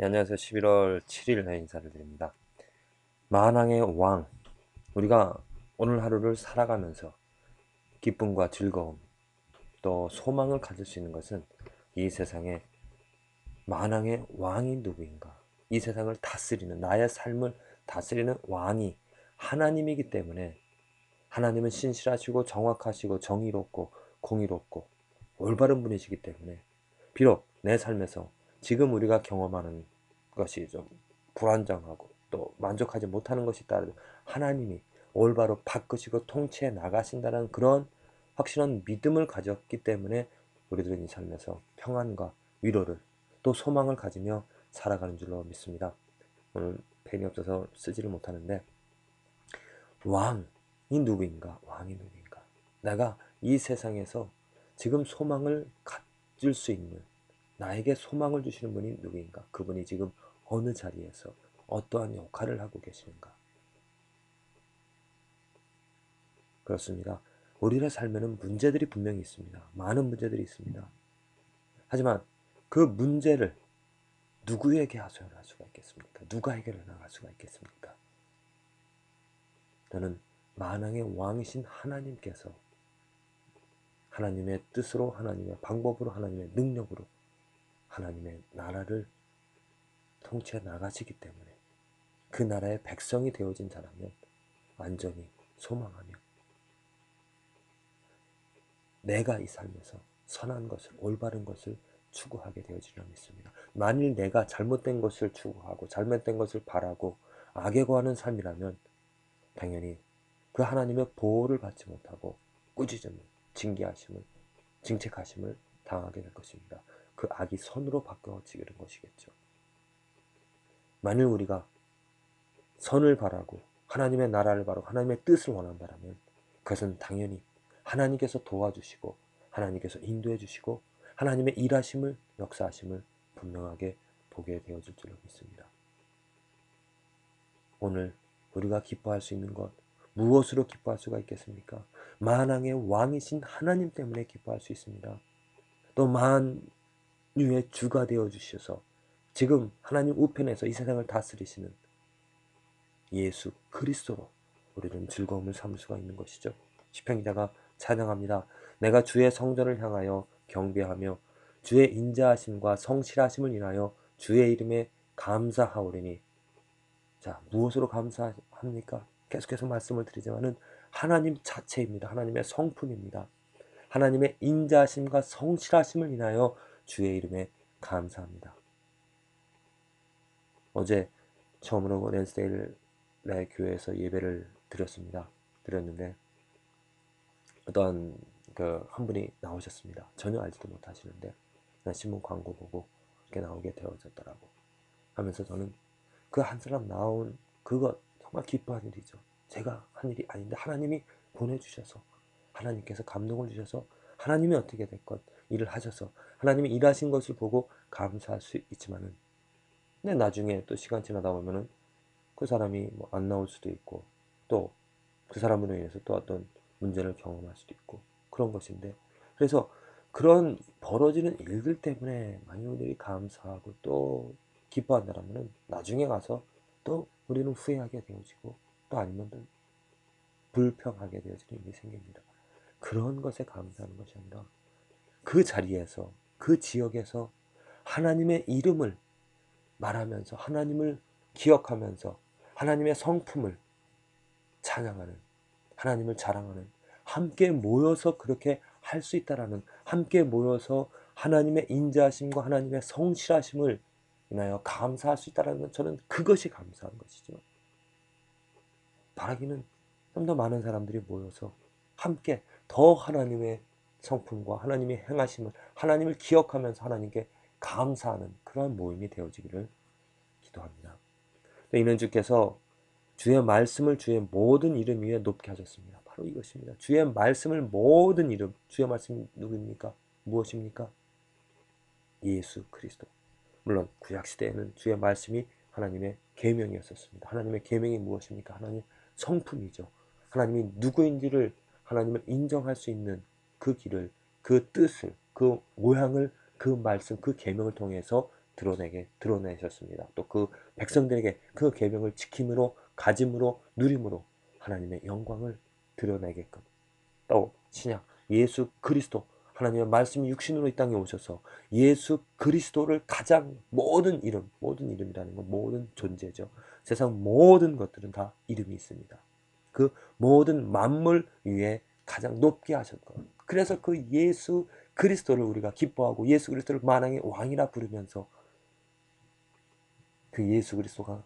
네, 안녕하세요. 11월 7일 인사를 드립니다. 만왕의 왕. 우리가 오늘 하루를 살아가면서 기쁨과 즐거움, 또 소망을 가질 수 있는 것은 이 세상에 만왕의 왕이 누구인가? 이 세상을 다스리는, 나의 삶을 다스리는 왕이 하나님이기 때문에 하나님은 신실하시고 정확하시고 정의롭고 공의롭고 올바른 분이시기 때문에 비록 내 삶에서 지금 우리가 경험하는 것이 좀 불안정하고 또 만족하지 못하는 것이 있다 하나님이 올바로 바꾸시고 통치해 나가신다는 그런 확실한 믿음을 가졌기 때문에 우리들은 이 삶에서 평안과 위로를 또 소망을 가지며 살아가는 줄로 믿습니다. 오늘 펜이 없어서 쓰지를 못하는데 왕이 누구인가? 왕이 누구인가? 내가 이 세상에서 지금 소망을 가질 수 있는 나에게 소망을 주시는 분이 누구인가? 그분이 지금 어느 자리에서 어떠한 역할을 하고 계시는가? 그렇습니다. 우리의 삶에는 문제들이 분명히 있습니다. 많은 문제들이 있습니다. 하지만 그 문제를 누구에게 하소연할 수가 있겠습니까? 누가 해결해 나갈 수가 있겠습니까? 저는 만왕의 왕이신 하나님께서 하나님의 뜻으로 하나님의 방법으로 하나님의 능력으로 하나님의 나라를 통치해 나가시기 때문에 그 나라의 백성이 되어진 자라면 완전히 소망하며 내가 이 삶에서 선한 것을 올바른 것을 추구하게 되어지리라 믿습니다. 만일 내가 잘못된 것을 추구하고 잘못된 것을 바라고 악에 거하는 삶이라면 당연히 그 하나님의 보호를 받지 못하고 꾸짖음을 징계하심을 징책하심을 당하게 될 것입니다. 그 악이 선으로 바꿔지는 것이겠죠. 만일 우리가 선을 바라고 하나님의 나라를 바라고 하나님의 뜻을 원한다면 그것은 당연히 하나님께서 도와주시고 하나님께서 인도해 주시고 하나님의 일하심을 역사하심을 분명하게 보게 되어질 줄로 믿습니다. 오늘 우리가 기뻐할 수 있는 것 무엇으로 기뻐할 수가 있겠습니까? 만왕의 왕이신 하나님 때문에 기뻐할 수 있습니다. 또 만 유의 주가 되어 주셔서 지금 하나님 우편에서 이 세상을 다스리시는 예수 그리스도로 우리는 즐거움을 삼을 수가 있는 것이죠. 시편 기자가 찬양합니다. 내가 주의 성전을 향하여 경배하며 주의 인자하심과 성실하심을 인하여 주의 이름에 감사하오리니 자 무엇으로 감사합니까? 계속해서 말씀을 드리지만은 하나님 자체입니다. 하나님의 성품입니다. 하나님의 인자하심과 성실하심을 인하여 주의 이름에 감사합니다. 어제 처음으로 랜스데일의 교회에서 예배를 드렸습니다. 드렸는데 어떤 그 한 분이 나오셨습니다. 전혀 알지도 못하시는데 그냥 신문 광고 보고 이렇게 나오게 되어졌더라고. 하면서 저는 그 한 사람 나온 그것 정말 기뻐한 일이죠. 제가 한 일이 아닌데 하나님이 보내주셔서 하나님께서 감동을 주셔서 하나님이 어떻게 됐건 일을 하셔서 하나님이 일하신 것을 보고 감사할 수 있지만은 근데 나중에 또 시간 지나다 보면은 그 사람이 뭐 안 나올 수도 있고 또 그 사람으로 인해서 또 어떤 문제를 경험할 수도 있고 그런 것인데 그래서 그런 벌어지는 일들 때문에 분들이 감사하고 또 기뻐한다라면은 나중에 가서 또 우리는 후회하게 되어지고 또 아니면 또 불평하게 되어지는 일이 생깁니다. 그런 것에 감사하는 것이 아니라 그 자리에서 그 지역에서 하나님의 이름을 말하면서 하나님을 기억하면서 하나님의 성품을 찬양하는 하나님을 자랑하는 함께 모여서 그렇게 할 수 있다라는 함께 모여서 하나님의 인자하심과 하나님의 성실하심을 인하여 감사할 수 있다라는 저는 그것이 감사한 것이죠. 바라기는 좀 더 많은 사람들이 모여서 함께 더 하나님의 성품과 하나님의 행하심을 하나님을 기억하면서 하나님께 감사하는 그러한 모임이 되어지기를 기도합니다. 이는 주께서 주의 말씀을 주의 모든 이름 위에 높게 하셨습니다. 바로 이것입니다. 주의 말씀을 모든 이름, 주의 말씀이 누구입니까? 무엇입니까? 예수 그리스도. 물론 구약 시대에는 주의 말씀이 하나님의 계명이었었습니다. 하나님의 계명이 무엇입니까? 하나님 성품이죠. 하나님이 누구인지를 하나님을 인정할 수 있는 그 길을, 그 뜻을, 그 모양을 그 말씀, 그 계명을 통해서 드러내게 드러내셨습니다. 또 그 백성들에게 그 계명을 지킴으로 가짐으로 누림으로 하나님의 영광을 드러내게끔 또 신약 예수 그리스도 하나님의 말씀이 육신으로 이 땅에 오셔서 예수 그리스도를 가장 모든 이름 모든 이름이라는 건 모든 존재죠. 세상 모든 것들은 다 이름이 있습니다. 그 모든 만물 위에 가장 높게 하셨고 그래서 그 예수 그리스도를 우리가 기뻐하고 예수 그리스도를 만왕의 왕이라 부르면서 그 예수 그리스도가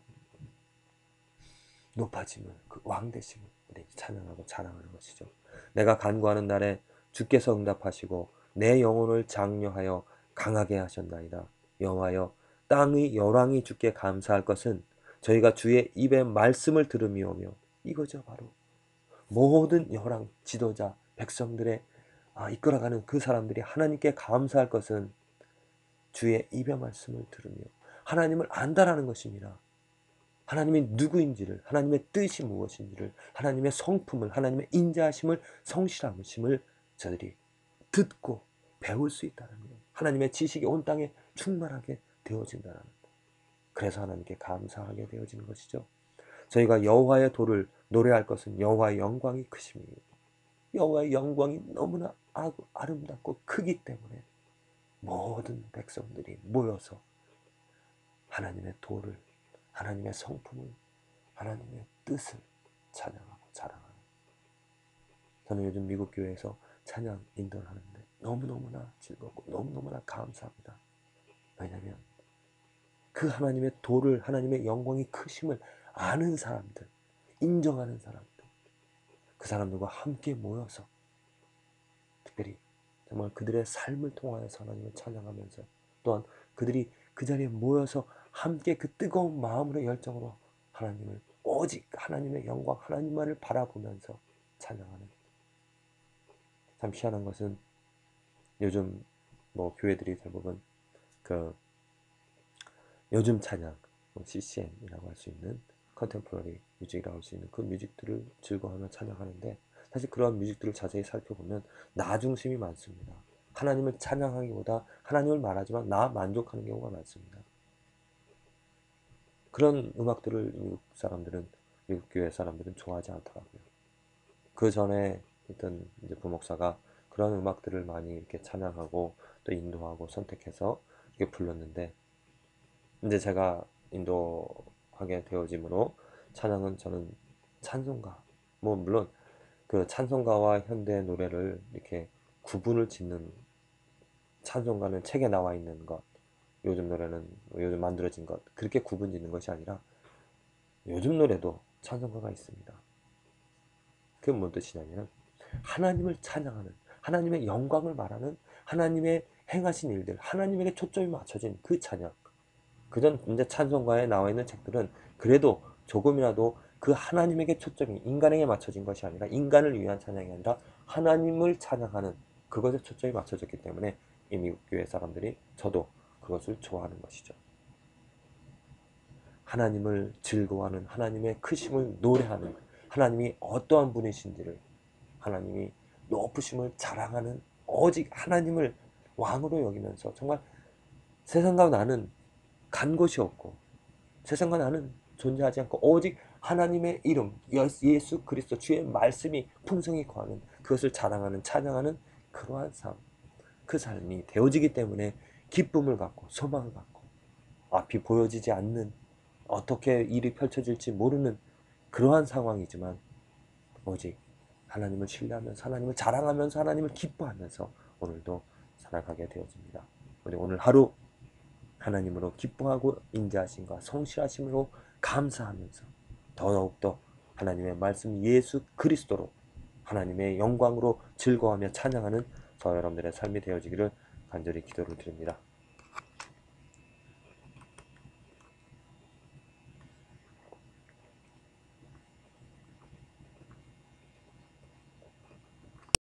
높아짐을 그 왕 되심을 우리 찬양하고 자랑하는 것이죠. 내가 간구하는 날에 주께서 응답하시고 내 영혼을 장려하여 강하게 하셨나이다. 여호와여 땅의 열왕이 주께 감사할 것은 저희가 주의 입의 말씀을 들음이오며 이거죠 바로 모든 열왕 지도자 백성들의 아, 이끌어가는 그 사람들이 하나님께 감사할 것은 주의 입의 말씀을 들으며 하나님을 안다라는 것입니다. 하나님이 누구인지를 하나님의 뜻이 무엇인지를 하나님의 성품을 하나님의 인자하심을 성실하심을 저들이 듣고 배울 수 있다는 거예요. 하나님의 지식이 온 땅에 충만하게 되어진다는 거. 그래서 하나님께 감사하게 되어지는 것이죠. 저희가 여호와의 도를 노래할 것은 여호와의 영광이 크심이 여호와의 영광이 너무나 아름답고 크기 때문에 모든 백성들이 모여서 하나님의 도를 하나님의 성품을 하나님의 뜻을 찬양하고 자랑하는 저는 요즘 미국 교회에서 찬양 인도를 하는데 너무너무나 즐겁고 너무너무나 감사합니다. 왜냐하면 그 하나님의 도를 하나님의 영광이 크심을 아는 사람들 인정하는 사람들 그 사람들과 함께 모여서 특별히 정말 그들의 삶을 통하여서 하나님을 찬양하면서 또한 그들이 그 자리에 모여서 함께 그 뜨거운 마음으로 열정으로 하나님을 오직 하나님의 영광 하나님만을 바라보면서 찬양하는 참 희한한 것은 요즘 뭐 교회들이 대부분 그 요즘 찬양 뭐 CCM이라고 할 수 있는 컨템포러리 뮤직이라고 할 수 있는 그 뮤직들을 즐거워하며 찬양하는데 사실 그러한 뮤직들을 자세히 살펴보면 나 중심이 많습니다. 하나님을 찬양하기보다 하나님을 말하지만 나 만족하는 경우가 많습니다. 그런 음악들을 미국 사람들은 미국 교회 사람들은 좋아하지 않더라고요. 그 전에 있던 이제 부목사가 그런 음악들을 많이 이렇게 찬양하고 또 인도하고 선택해서 이렇게 불렀는데 이제 제가 인도 하게 되어짐으로 찬양은 저는 찬송가 뭐 물론 그 찬송가와 현대 노래를 이렇게 구분을 짓는 찬송가는 책에 나와 있는 것 요즘 노래는 요즘 만들어진 것 그렇게 구분 짓는 것이 아니라 요즘 노래도 찬송가가 있습니다. 그게 뭔 뜻이냐면 하나님을 찬양하는 하나님의 영광을 말하는 하나님의 행하신 일들 하나님에게 초점이 맞춰진 그 찬양 그전 이제 찬송가에 나와 있는 책들은 그래도 조금이라도 그 하나님에게 초점이 인간에게 맞춰진 것이 아니라 인간을 위한 찬양이 아니라 하나님을 찬양하는 그것에 초점이 맞춰졌기 때문에 이 미국 교회 사람들이 저도 그것을 좋아하는 것이죠. 하나님을 즐거워하는 하나님의 크심을 노래하는 하나님이 어떠한 분이신지를 하나님이 높으심을 자랑하는 오직 하나님을 왕으로 여기면서 정말 세상과 나는 간 곳이 없고 세상과 나는 존재하지 않고 오직 하나님의 이름 예수 그리스도 주의 말씀이 풍성히 거하는 그것을 자랑하는 찬양하는 그러한 삶 그 삶이 되어지기 때문에 기쁨을 갖고 소망을 갖고 앞이 보여지지 않는 어떻게 일이 펼쳐질지 모르는 그러한 상황이지만 오직 하나님을 신뢰하면서 하나님을 자랑하면서 하나님을 기뻐하면서 오늘도 살아가게 되어집니다. 우리 오늘 하루 하나님으로 기뻐하고 인자하심과 성실하심으로 감사하면서 더욱더 하나님의 말씀 예수 그리스도로 하나님의 영광으로 즐거워하며 찬양하는 저 여러분들의 삶이 되어지기를 간절히 기도를 드립니다.